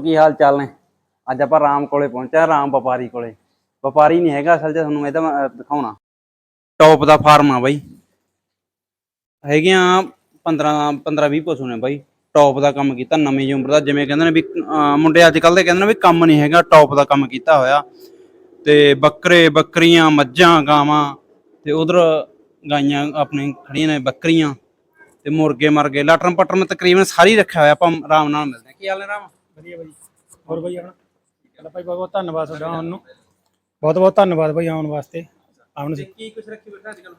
ਕੀ ਹਾਲ ਚਾਲ ਨੇ? ਅੱਜ ਆਪਾਂ ਰਾਮ ਕੋਲੇ ਪਹੁੰਚਿਆ ਰਾਮ ਵਪਾਰੀ ਕੋਲੇ। ਵਪਾਰੀ ਨਹੀਂ ਹੈਗਾ ਅਸਲ 'ਚ ਤੁਹਾਨੂੰ ਇਹਦਾ ਮੈਂ, ਦਿਖਾਉਣਾ। ਟੌਪ ਦਾ ਫਾਰਮ ਆ ਬਾਈ। ਹੈਗੇ ਆ 15 15 20 ਪਸ਼ੂ ਨੇ ਬਾਈ। ਟੌਪ ਦਾ ਕੰਮ ਕੀਤਾ ਨਵੀਂ ਉਮਰ ਦਾ ਜਿਵੇਂ ਕਹਿੰਦੇ ਨੇ ਵੀ ਮੁੰਡੇ ਅੱਜ ਕੱਲ ਦੇ ਕਹਿੰਦੇ ਨੇ ਵੀ ਕੰਮ ਨਹੀਂ ਹੈਗਾ ਟੌਪ ਦਾ ਕੰਮ ਕੀਤਾ ਹੋਇਆ। ਤੇ ਬੱਕਰੇ ਬੱਕਰੀਆਂ ਮੱਝਾਂ ਗਾਵਾਂ ਤੇ ਉਧਰ ਗਾਈਆਂ ਆਪਣੇ ਖੜੀਆਂ ਨੇ ਬੱਕਰੀਆਂ। ਤੇ ਮੁਰਗੇ ਮਰਗੇ ਲਟਰਮ ਪਟਰਮ ਤਕਰੀਬਨ ਸਾਰੀ ਰੱਖਿਆ ਹੋਇਆ ਆਪਾਂ ਆਰਾਮ ਨਾਲ ਮਿਲਦੇ ਹਾਂ। ਕੀ ਹਾਲ ਨੇ ਰਾਮ? ਵਧੀਆ ਬਾਈ। ਹੋਰ ਬਾਈ ਆਪਣਾ? ਚਲੋ ਭਾਈ ਬਹੁਤ ਬਹੁਤ ਧੰਨਵਾਦ ਤੁਹਾਡਾ ਆਉਣ ਨੂੰ। ਬਹੁਤ ਬਹੁਤ ਧੰਨਵਾਦ ਬਾਈ ਆਉਣ ਵਾਸਤੇ। ਆਉਣ ਸੀ ਕੀ ਕੁਛ ਰੱਖੀ ਬੈਠਾ ਅੱਜ ਕੱਲ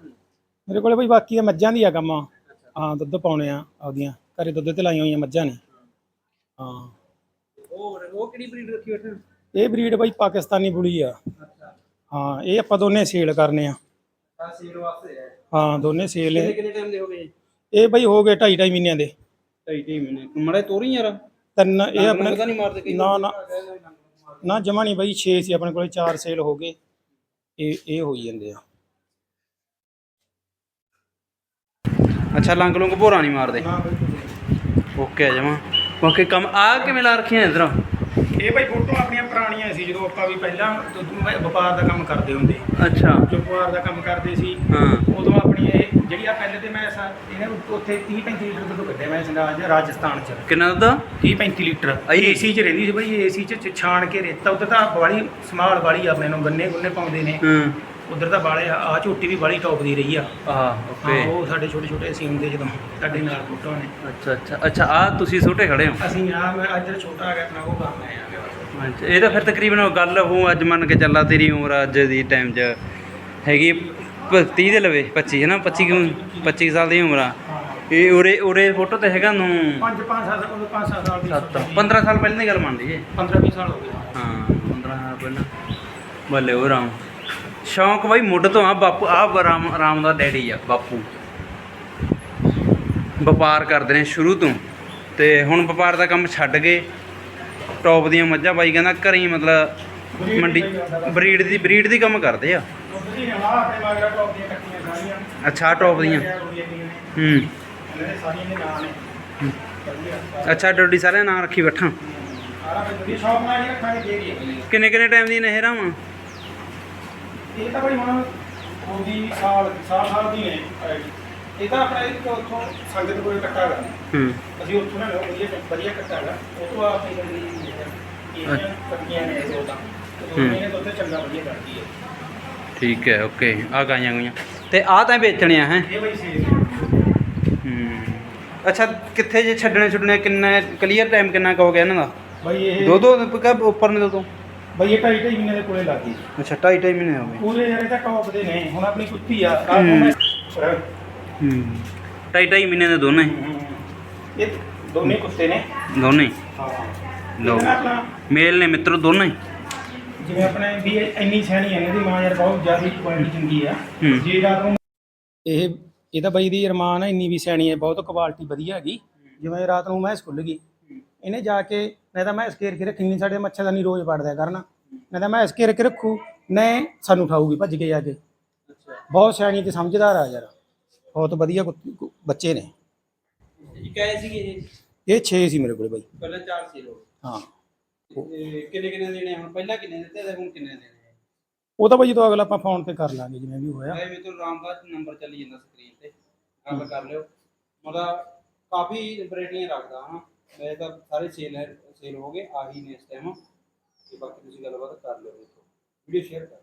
ਮੇਰੇ ਕੋਲੇ ਬਾਈ ਬਾਕੀ ਤਾਂ ਮੱਝਾਂ ਦੀ ਆ ਕੰਮ। ਹਾਂ ਦੁੱਧ ਪਾਉਣੇ ਆ ਆਪਦੀਆਂ। ਘਰੇ ਦੁੱਧ ਤੇ ਲਾਈਆਂ ਹੋਈਆਂ ਮੱਝਾਂ ਨੇ। ਹਾਂ। ਉਹ ਉਹ ਕਿਹੜੀ ਬਰੀਡ ਰੱਖੀ ਬੈਠੇ ਇਹ ਬਰੀਡ ਬਾਈ ਪਾਕਿਸਤਾਨੀ ਬੁਲੀ ਆ। ਅੱਛਾ। ਹਾਂ ਇਹ ਆਪਾਂ ਦੋਨੇ ਸੇਲ ਕਰਨੇ ਆ। ਆ ਸੀਰ ਵਾਸਤੇ ਹੈ। ਹਾਂ ਦੋਨੇ ਸੇਲ ਕਿੰਨੇ ਨੇ ਕਿੰਨੇ ਟਾਈਮ ਦੇ ਹੋ ਗਏ ਇਹ ਬਾਈ ਹੋ ਗਏ ਢਾਈ ਢਾਈ ਮਹੀਨਿਆਂ ਦੇ। ਢਾਈ ਢਾਈ ਮਹੀਨੇ ਮੜੇ ਤੋਰੀ ਯਾਰ। ਤਿੰਨ ਇਹ ਆਪਣੇ ਪਤਾ ਨਹੀਂ ਮਾਰਦੇ ਕਈ ਨਾ ਨਾ ਨਾ ਜਮਾ ਨਹੀਂ ਬਾਈ 6 ਸੀ ਆਪਣੇ ਕੋਲੇ 4 ਸੇਲ ਹੋ ਗਏ। ਇਹ ਇਹ ਹੋਈ ਜਾਂਦੇ ਆ। ਅੱਛਾ ਲੰਗ ਲੰਗ ਭੋਰਾ ਨਹੀਂ ਮਾਰਦੇ? ਨਾ ਬਾਈ ਓਕੇ ਆ ਜਮਾ। ਬਾਕੀ ਕੰਮ ਆ ਕਿਵੇਂ ਲਾ ਰੱਖੀਆਂ ਇਧਰ? ਇਹ ਭਾਈ ਫੋਟੋ ਪੁਰਾਣੀਆਂ ਸੀ ਜਦੋਂ ਆਪਾਂ ਵੀ ਪਹਿਲਾਂ ਦੁੱਧ ਵਪਾਰ ਦਾ ਕੰਮ ਕਰਦੇ ਹੁੰਦੇ। ਅੱਛਾ। ਵਪਾਰ ਦਾ ਕੰਮ ਕਰਦੇ ਸੀ ਹਾਂ। ਉਦੋਂ ਆਪਣੀ ਇਹ ਜਿਹੜੀ ਆ ਪਹਿਲੇ ਤੇ ਮੈਂ ਸਾ ਇਹਨੇ ਉੱਥੇ 30 35 ਲੀਟਰ ਦੁੱਧ ਕੱਢਿਆ ਮੈਂ ਸੰਗਾਜ ਰਾਜਸਥਾਨ ਚ। ਕਿੰਨਾ ਦਾ 30 35 ਲੀਟਰ। ਆਈ। ਏਸੀ ਚ ਰਹਿੰਦੀ ਸੀ ਬਈ ਏਸੀ ਚ ਚ ਛਾਣ ਕੇ ਰੇਤਾ ਉੱਧਰ ਤਾਂ ਵਾਲੀ ਸਮਾਲ ਵਾਲੀ ਆਪਣੇ ਨੂੰ ਗੰਨੇ ਗੁੰਨੇ ਪਾਉਂਦੇ ਨੇ। ਹਾਂ। ਉਧਰ ਤਾਂ ਵਾਲੇ ਆ ਆਹ ਝੋਟੀ ਵੀ ਵਾਲੀ ਟੌਪ ਦੀ ਰਹੀ ਆ। ਆ ਹਾਂ ਓਕੇ ਉਹ ਸਾਡੇ ਛੋਟੇ ਛੋਟੇ ਸੀ ਹੁੰਦੇ ਜਦੋਂ ਸਾਡੇ ਨਾਲ ਫੋਟੋ ਨੇ ਅੱਛਾ ਅੱਛਾ। ਅੱਛਾ ਆ ਤੁਸੀਂ ਛੋਟੇ ਖੜੇ ਹੋ? ਅਸੀਂ ਆ ਮੈਂ ਅੱਜ ਛੋਟਾ ਆ ਗਿਆ ਆਪਣਾ ਉਹ ਕੰਮ ਆਇਆ ਆ ਗਿਆ ਅੱਛਾ ਇਹ ਤਾਂ ਫਿਰ ਤਕਰੀਬਨ ਉਹ ਗੱਲ ਹੋ ਅੱਜ ਮੰਨ ਕੇ ਚੱਲਾ ਤੇਰੀ ਉਮਰ ਅੱਜ ਦੀ ਟਾਈਮ 'ਚ। ਹੈਗੀ ਪ- 30 ਦੇ ਲਵੇ 25 ਹੈ ਨਾ 25 ਕੁ- 25 ਸਾਲ ਦੀ ਉਮਰ ਆ। ਇਹ ਉਰੇ ਉਰੇ ਫੋਟੋ ਤੇ ਹੈਗਾ ਨੂੰ ਪੰਜ ਪੰਜ ਸਾਲ ਕੋਲ ਪੰਜ ਸੱਤ ਸਾਲ ਦੀ 7 15 ਸਾਲ ਪਹਿਲਾਂ ਦੀ ਗੱਲ ਮੰਨਦੀ ਏ। 15 20 ਸਾਲ ਹੋ ਗਏ। ਹਾਂ 15 ਸਾਲ ਪਹਿਲਾਂ। ਬੱਲੇ ਉਹ ਰਾਮ। ਸ਼ੌਂਕ ਬਾਈ ਮੁੱਢ ਤੋਂ ਆ ਬਾਪੂ ਆ ਰਾਮ ਰਾਮ ਦਾ ਡੈਡੀ ਆ ਬਾਪੂ। ਵਪਾਰ ਕਰਦੇ ਨੇ ਸ਼ੁਰੂ ਤੋਂ। ਤੇ ਹੁਣ ਵਪਾਰ ਦਾ ਕੰਮ ਛੱਡ ਕੇ ਟੌਪ ਦੀਆਂ ਮੱਝਾਂ ਬਾਈ ਕਹਿੰਦਾ ਘਰੇ ਹੀ ਮਤਲਬ ਮੰਡੀ ਬਰੀਡ ਦੀ ਬਰੀਡ ਦੀ ਕੰਮ ਕਰਦੇ ਆ। ਅੱਛਾ ਟੌਪ ਦੀਆਂ। ਹੂੰ। ਦੇ ਦੇ ਅੱਛਾ ਡੋਡੀ ਸਾਰੇ ਨਾਂ ਰੱਖੀ ਬੈਠਾ। ਵੀ ਕਿੰਨੇ ਕਿੰਨੇ ਟਾਈਮ ਦੀਆਂ ਨੇ ਇਹ ਰਾਵਾਂ? ਇਹ ਤਾਂ ਬਈ ਹੁਣ ਉਹਦੀ ਸਾਲ ਸਾਲ ਸਾਲ ਦੀ ਨੇ ਇਹ ਤਾਂ ਆਪਣਾ ਇੱਕ ਉੱਥੋਂ ਸੰਗਤ ਕੋਲ ਇਕੱਠਾ ਕਰਨਾ ਹੂੰ। ਅਸੀਂ ਉੱਥੋਂ ਨਾ ਵਧੀਆ ਵਧੀਆ ਇਕੱਠਾ ਹੈਗਾ ਉਹ ਤੋਂ ਆਪਣੀ ਗੱਡੀ ਇਹ ਕੱਟੀਆਂ ਨੇ ਦੋ ਤਾਂ ਹੂੰ। ਇਹਨੇ ਦੁੱਧ ਚੰਗਾ ਵਧੀਆ ਕਰਦੀ ਹੈ ਠੀਕ ਹੈ ਓਕੇ ਆ ਗਾਈਆਂ ਗਈਆਂ। ਤੇ ਆ ਤਾਂ ਵੇਚਣੀਆਂ ਹੈ? ਇਹ ਬਈ ਅੱਛਾ ਕਿੱਥੇ ਜੇ ਛੱਡਣੇ ਛੁੱਡਣੇ ਕਿੰਨਾ ਕਲੀਅਰ ਟਾਈਮ ਕਿੰਨਾ ਕੁ ਹੋ ਗਿਆ ਇਹਨਾਂ ਦਾ? ਬਈ ਇਹ ਦੋ ਦੋ ਉੱਪਰ ਨੇ ਦੋ ਦੋ? ਬਈ ਇਹ ਢਾਈ ਢਾਈ ਮਹੀਨੇ ਦੇ ਕੋਲੇ ਲੱਗ ਅੱਛਾ ਢਾਈ ਢਾਈ ਮਹੀਨੇ ਹੋ ਗਏ। ਪੂਰੇ ਯਾਰ ਇਹ ਤਾਂ ਟੌਪ ਦੇ ਨੇ ਹੁਣ ਆਪਣੀ ਕੁੱਤੀ ਆ ਨੂੰ ਮੈਂ ਹੂੰ। ਢਾਈ ਢਾਈ ਮਹੀਨੇ ਦੇ ਦੋਨੇ? ਇਹ ਦੋਨੇ ਕੁੱਤੇ ਨੇ। ਦੋਨੇ ਹਾਂ। ਲਓ। ਇਹ ਮੇਲ ਨੇ ਮਿੱਤਰੋ ਦੋਨੇ ਜਿਵੇਂ ਆਪਣੇ ਵੀ ਇਹ ਇੰਨੀ ਸਿਆਣੀ ਹੈ ਇਹਦੀ ਮਾਂ ਯਾਰ ਬਹੁਤ ਜ਼ਿਆਦਾ ਕੁਆਲਿਟੀ ਚੰਗੀ ਆ। ਹੂੰ। ਜੇ ਰਾਤ ਨੂੰ ਇਹ ਇਹ ਤਾਂ ਬਈ ਦੀ ਰਮਾਨ ਹੈ ਇੰਨੀ ਵੀ ਸਿਆਣੀ ਹੈ ਬਹੁਤ ਕੁਆਲਿਟੀ ਵਧੀਆ ਹੈਗੀ। ਜਿਵੇਂ ਰਾਤ ਨੂੰ ਮੈਂ ਸਕੂਲ ਗਈ ਇਹਨੇ ਜਾ ਕੇ ਨਹੀਂ ਤਾਂ ਮੈਂ ਸਕੇਰ ਕੇ ਰੱਖੀ ਨਹੀਂ ਸਾਡੇ ਮੱਛਰਦਾਨੀ ਰੋਜ਼ ਪੜਦਾ ਕਰਨਾ। ਨਹੀਂ ਤਾਂ ਮੈਂ ਸਕੇਰ ਕੇ ਰੱਖੂ ਨੇ ਸਾਨੂੰ ਉਠਾਊਗੀ ਭੱਜ ਕੇ ਜਾ ਕੇ। ਬਹੁਤ ਸਿਆਣੀ ਤੇ ਸਮਝਦਾਰ ਆ ਯਾਰ। ਬਹੁਤ ਵਧੀਆ ਕੁੱਤੀ- ਕੁ- ਬੱਚੇ ਨੇ। ਇੱਕ ਆਏ ਸੀਗੇ ਇਹ ਇਹ 6 ਸੀ ਮੇਰੇ ਕੋਲੇ ਬਾਈ। ਪਹਿਲਾਂ ਚਾਰ ਸੀ ਲੋਕ ਹਾਂ। ਕਿੰਨੇ ਕਿੰਨੇ ਦੇਣੇ ਹੁਣ ਪਹਿਲਾਂ ਕਿੰਨੇ ਦਿੱਤੇ ਤੇ ਹੁਣ ਕਿੰਨੇ ਦੇਣੇ ਉਹ ਤਾਂ ਬਾਈ ਜਦੋਂ ਅਗਲਾ ਆਪਾਂ ਫੋਨ ਤੇ ਕਰ ਲਾਂਗੇ ਜਿਵੇਂ ਵੀ ਹੋਇਆ। ਇਹ ਵੀ ਤੋਂ ਰਾਮ ਦਾ ਨੰਬਰ ਚੱਲੀ ਜਾਂਦਾ ਸਕਰੀਨ ਤੇ। ਗੱਲ ਕਰ ਲਿਓ। ਮਤਲਬ ਕਾਫੀ ਵੈਰਾਈਟੀਆਂ ਰੱਖਦਾ ਹਾਂ। ਮੈਂ ਤਾਂ ਸਾਰੇ ਸੇਲ ਸੇਲ ਹੋ ਗਏ ਆਹੀ ਨੇ ਇਸ ਟਾਈਮ ਤੇ ਬਾਕੀ ਤੁਸੀਂ ਗੱਲਬਾਤ ਕਰ ਲਿਓ ਵੀਡੀਓ ਸ਼ੇਅਰ ਕਰ।